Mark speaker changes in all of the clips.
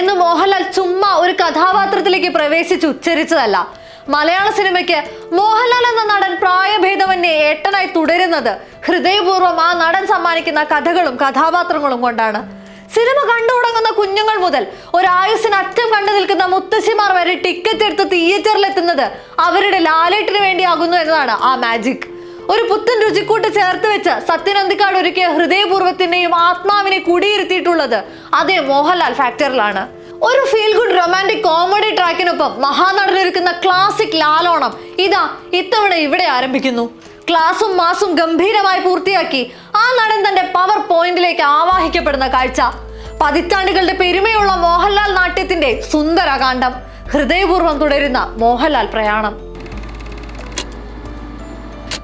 Speaker 1: എന്ന് മോഹൻലാൽ ചുമ്മാ ഒരു കഥാപാത്രത്തിലേക്ക് പ്രവേശിച്ച് ഉച്ചരിച്ചതല്ല. മലയാള സിനിമയ്ക്ക് മോഹൻലാൽ എന്ന നടൻ പ്രായഭേദമന്യേ ഏട്ടനായി തുടരുന്നത് ഹൃദയപൂർവം ആ നടൻ സമ്മാനിക്കുന്ന കഥകളും കഥാപാത്രങ്ങളും കൊണ്ടാണ്. സിനിമ കണ്ടു തുടങ്ങുന്ന കുഞ്ഞുങ്ങൾ മുതൽ ഒരായുസിന് അറ്റം കണ്ടു നിൽക്കുന്ന മുത്തശ്ശിമാർ വരെ ടിക്കറ്റ് എടുത്ത് തിയേറ്ററിൽ എത്തുന്നത് അവരുടെ ലാലേട്ടിന് വേണ്ടിയാകുന്നു എന്നതാണ് ആ മാജിക്. ഒരു പുത്തൻ രുചിക്കൂട്ട് ചേർത്ത് വെച്ച് സത്യനന്ദിക്കാട് ഒരുക്കിയ ഹൃദയപൂർവത്തിന്റെയും ആത്മാവിനെ കുടിയിരുത്തിയിട്ടുള്ളത് അതേ മോഹൻലാൽ ഫാക്ടറിലാണ് ഒരു ഫീൽ ഗുഡ് റൊമാന്റിക് കോമഡി ട്രാക്കിനൊപ്പം മഹാനടൻ ഒരുക്കുന്ന ക്ലാസിക് ലാലോണം ഇതാ ഇത്തവണ ഇവിടെ ആരംഭിക്കുന്നു. ക്ലാസും മാസും ഗംഭീരമായി പൂർത്തിയാക്കി ആ നടൻ തന്റെ പവർ പോയിന്റിലേക്ക് ആവാഹിക്കപ്പെടുന്ന കാഴ്ച. പതിറ്റാണ്ടുകളുടെ പെരുമയുള്ള മോഹൻലാൽ നാട്യത്തിന്റെ സുന്ദരകാന്ഡം ഹൃദയപൂർവം തുടരുന്ന മോഹൻലാൽ പ്രയാണം.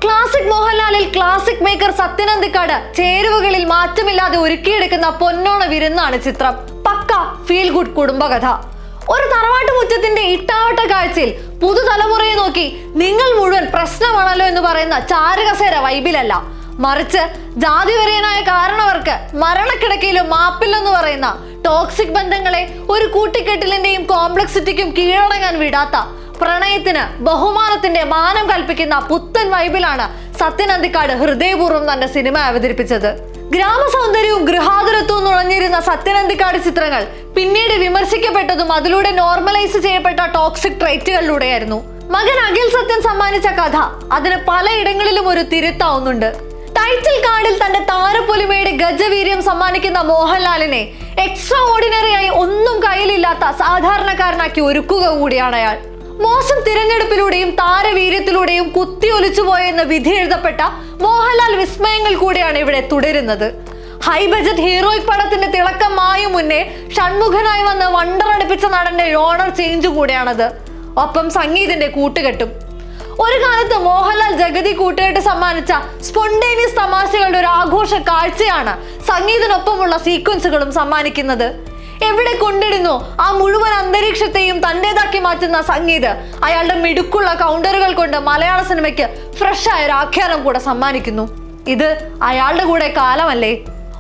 Speaker 1: ക്ലാസിക് മോഹൻലാലിൽ ക്ലാസിക് മേക്കർ സത്യനന്ദിക്കാട് ചേരുവകളിൽ മാറ്റമില്ലാതെ ഒരുക്കിയെടുക്കുന്ന പൊന്നോണ വിരുന്നാണ് ചിത്രം. പക്ക ഫീൽ ഗുഡ് കുടുംബകഥ. ഒരു തറവാട്ട് മുറ്റത്തിന്റെ ഇട്ടാവട്ട കാഴ്ചയിൽ പുതുതലമുറയെ നോക്കി നിങ്ങൾ മുഴുവൻ പ്രശ്നമാണല്ലോ എന്ന് പറയുന്ന ചാരുകസേര വൈബിലല്ല. മറിച്ച് ജാതിവരയനായ കാരണവർക്ക് മരണക്കിടക്കയിലും മാപ്പില്ലെന്ന് പറയുന്ന ടോക്സിക് ബന്ധങ്ങളെ ഒരു കൂട്ടിക്കെട്ടിലിന്റെയും കോംപ്ലക്സിറ്റിക്കും കീഴടങ്ങാൻ വിടാത്ത പ്രണയത്തിന് ബഹുമാനത്തിന്റെ മാനം കൽപ്പിക്കുന്ന പുത്തൻ വൈബിലാണ് സത്യനന്ദിക്കാട് ഹൃദയപൂർവം തന്റെ സിനിമ അവതരിപ്പിച്ചത്. ഗ്രാമസൗന്ദര്യവും ഗൃഹാതുരത്വവും നുഴഞ്ഞിരുന്ന സത്യനന്ദിക്കാട് ചിത്രങ്ങൾ പിന്നീട് വിമർശിക്കപ്പെട്ടതും അതിലൂടെ നോർമലൈസ് ചെയ്യപ്പെട്ട ടോക്സിക് ട്രൈറ്റുകളിലൂടെയായിരുന്നു മകൻ അഖിൽ സത്യൻ സമ്മാനിച്ച കഥ അതിന് പലയിടങ്ങളിലും ഒരു തിരുത്താവുന്നുണ്ട്. ടൈറ്റിൽ കാർഡിൽ തന്റെ താരപ്പൊലിമയുടെ ഗജവീര്യം സമ്മാനിക്കുന്ന മോഹൻലാലിനെ എക്സ്ട്രാ ഓർഡിനറി ആയി ഒന്നും കയ്യിലില്ലാത്ത സാധാരണക്കാരനാക്കി ഒരുക്കുക കൂടിയാണ് അയാൾ. മോശം തിരഞ്ഞെടുപ്പിലൂടെയും താരവീര്യത്തിലൂടെയും കുത്തിയൊലിച്ചുപോയെന്ന് വിധി എഴുതപ്പെട്ട മോഹൻലാൽ വിസ്മയങ്ങൾ കൂടിയാണ് ഇവിടെ തുടരുന്നത്. ഹൈ ബജറ്റ് ഹീറോയിക് പടത്തിന്റെ തിളക്കം മായും മുന്നേ ഷൺമുഖനായി വന്ന് വണ്ടർ അടുപ്പിച്ച നടന്റെ ഓണർ ചേഞ്ച് കൂടിയാണത്. ഒപ്പം സംഗീതിന്റെ കൂട്ടുകെട്ടും. ഒരു കാലത്ത് മോഹൻലാൽ ജഗതി കൂട്ടുകെട്ട് സമ്മാനിച്ച സ്പോണ്ടേനിയസ് തമാശകളുടെ ഒരു ആഘോഷ കാഴ്ചയാണ് സംഗീതിനൊപ്പമുള്ള സീക്വൻസുകളും സമ്മാനിക്കുന്നത്. എവിടെ കൊണ്ടിടുന്നു? ആ മുഴുവൻ അന്തരീക്ഷത്തെയും തന്റേതാക്കി മാറ്റുന്ന സംഗീത്. അയാളുടെ മിടുക്കുള്ള കൗണ്ടറുകൾ കൊണ്ട് മലയാള സിനിമയ്ക്ക് ഫ്രഷ് ആയ ഒരു ആഖ്യാനം കൂടെ സമ്മാനിക്കുന്നു. ഇത് അയാളുടെ കൂടെ കാലമല്ലേ?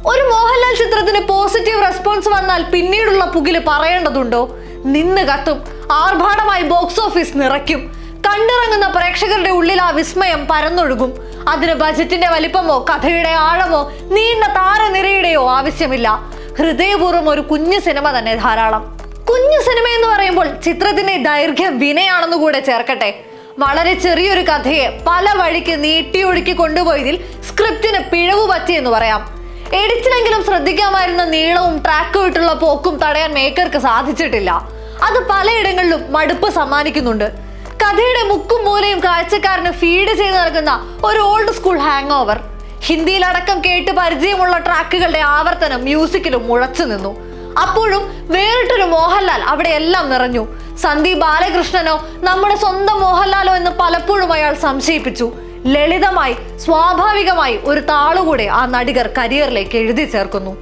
Speaker 1: ഒരു മോഹൻലാൽ ചിത്രത്തിന് പോസിറ്റീവ് റെസ്പോൺസ് വന്നാൽ പിന്നീടുള്ള പുകിൽ പറയേണ്ടതുണ്ടോ? നിന്ന് കത്തും. ആർഭാടമായി ബോക്സ് ഓഫീസ് നിറയ്ക്കും. കണ്ടിറങ്ങുന്ന പ്രേക്ഷകരുടെ ഉള്ളിൽ ആ വിസ്മയം പരന്നൊഴുകും. അതിന് ബജറ്റിന്റെ വലിപ്പമോ കഥയുടെ ആഴമോ നീണ്ട താരനിരയുടെയോ ആവശ്യമില്ല. ഹൃദയപൂർവം ഒരു കുഞ്ഞു സിനിമ തന്നെ ധാരാളം. കുഞ്ഞു സിനിമ എന്ന് പറയുമ്പോൾ ചിത്രത്തിന്റെ ദൈർഘ്യം വിനയാണെന്ന് കൂടെ ചേർക്കട്ടെ. വളരെ ചെറിയൊരു കഥയെ പല വഴിക്ക് നീട്ടിയൊഴുക്കി കൊണ്ടുപോയതിൽ സ്ക്രിപ്റ്റിന് പിഴവ് പറ്റി എന്ന് പറയാം. എഡിറ്റിലെങ്കിലും ശ്രദ്ധിക്കാമായിരുന്ന നീളവും ട്രാക്ക് വിട്ടുള്ള പോക്കും തടയാൻ മേക്കർക്ക് സാധിച്ചിട്ടില്ല. അത് പലയിടങ്ങളിലും മടുപ്പ് സമ്മാനിക്കുന്നുണ്ട്. കഥയുടെ മുക്കും മൂലയും കാഴ്ചക്കാരന് ഫീഡ് ചെയ്ത് നൽകുന്ന ഒരു ഓൾഡ് സ്കൂൾ ഹാങ് ഓവർ ഹിന്ദിയിലടക്കം കേട്ട് പരിചയമുള്ള ട്രാക്കുകളുടെ ആവർത്തനം മ്യൂസിക്കിലും മുഴച്ചു നിന്നു. അപ്പോഴും വേറിട്ടൊരു മോഹൻലാൽ അവിടെ എല്ലാം നിറഞ്ഞു. സന്ദീപ് ബാലകൃഷ്ണനോ നമ്മുടെ സ്വന്തം മോഹൻലാലോ എന്ന് പലപ്പോഴും അയാൾ സംശയിപ്പിച്ചു. ലളിതമായി സ്വാഭാവികമായി ഒരു താളുകൂടെ ആ നടികർ കരിയറിലേക്ക് എഴുതി ചേർക്കുന്നു.